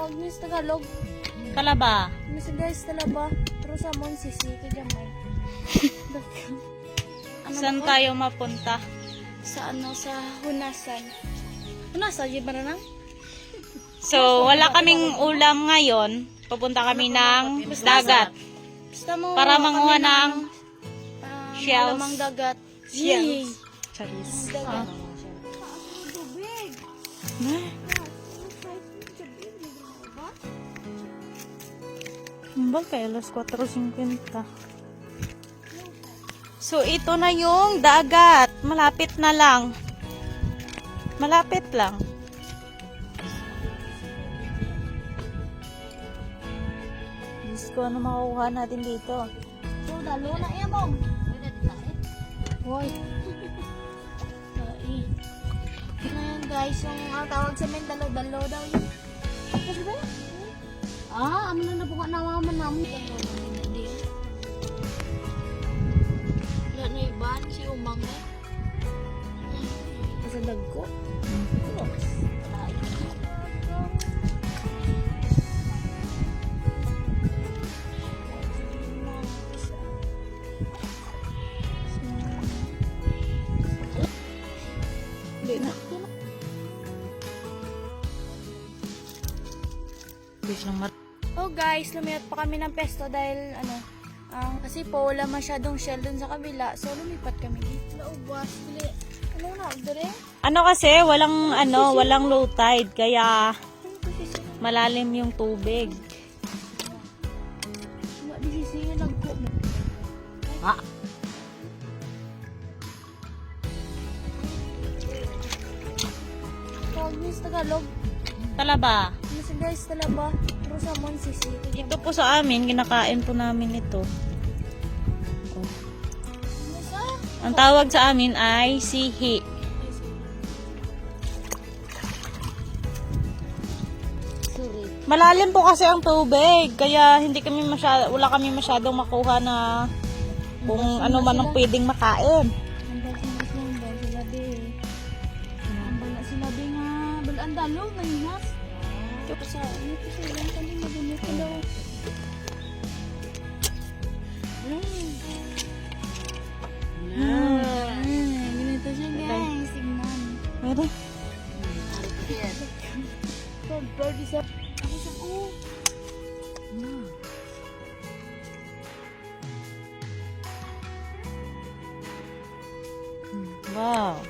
Tawag niyo sa Tagalog. Talaba. Misa guys, talaba. Pero sa mon sisi, kaya may. ano Saan ba? tayo mapunta? Sa ano, sa Hunasan. Hunasan, di ba na nang? So, wala kaming ulam ngayon. Pupunta kami ng dagat. Basta mo, Para manguha ng ah, shells. malamang dagat. Shells. Charis. Dagat. Ba kay alas 4.50. So, ito na yung dagat. Malapit na lang. Malapit lang. Diyos ko, ano makukuha natin dito? So, dalo na iya mong. Hoy. Ano yan guys, yung tawag sa men dalo-dalo daw yun. Ano? Ah, amo na nabuka na mga manam. Hindi. Wala na iban si Umang eh. Sa dagko. Hindi na. Mar- Oh guys, lumipat pa kami ng pesto dahil ano, ang kasi po wala masyadong shell dun sa kabila. So lumipat kami dito. Naubas, dili. Ano na, dali? Ano kasi, walang ano, walang low tide, kaya malalim yung tubig. Niyo sa Tagalog. Talaba. Ano sa guys, talaba. Pero sa mon sisi. Ito po sa amin, kinakain po namin ito. Oh. Ano? Ang tawag sa amin ay sihi. Malalim po kasi ang tubig, kaya hindi kami masyado, wala kami masyadong makuha na kung ano man ang pwedeng makain. Ang sila di nga. Bal ang dalo, mahinas. Ito sa, ano ito sa ilang kanina, ganito daw. Mm. Hmm. Mm, ganito siya guys, tignan. Pwede? Third floor, di sa... Ako sa... Oh! Wow.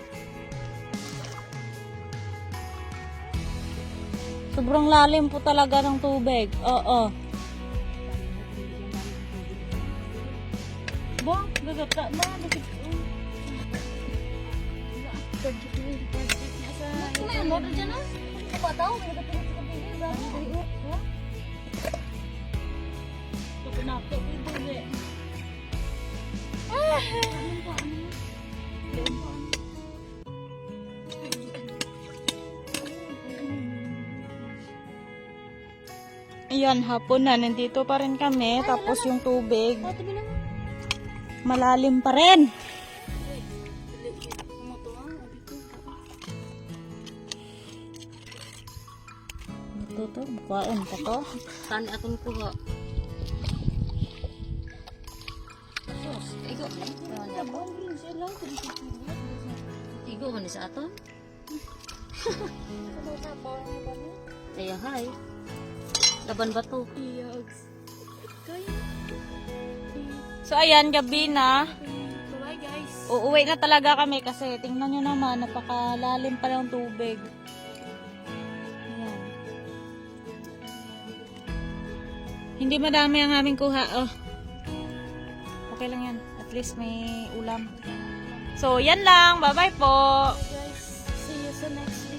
Sobrang lalim po talaga ng tubig. Oo. Ba, gagata na. Bakit? Ayan, hapon na. Nandito pa rin kami. Tapos yung tubig, Oh, malalim pa rin. Ah. Ito to, bukain pa to. Tani aton ko ha. Igo. Igo man sa aton. Ano na ba? Laban ba to? So ayan, gabi na. Bye guys. Uuwi na talaga kami kasi tingnan nyo naman, napakalalim pa ng tubig. Ayan. Hindi madami ang aming kuha. Oh. Okay lang yan. At least may ulam. So, yan lang. Bye-bye po. Bye guys. See you sa next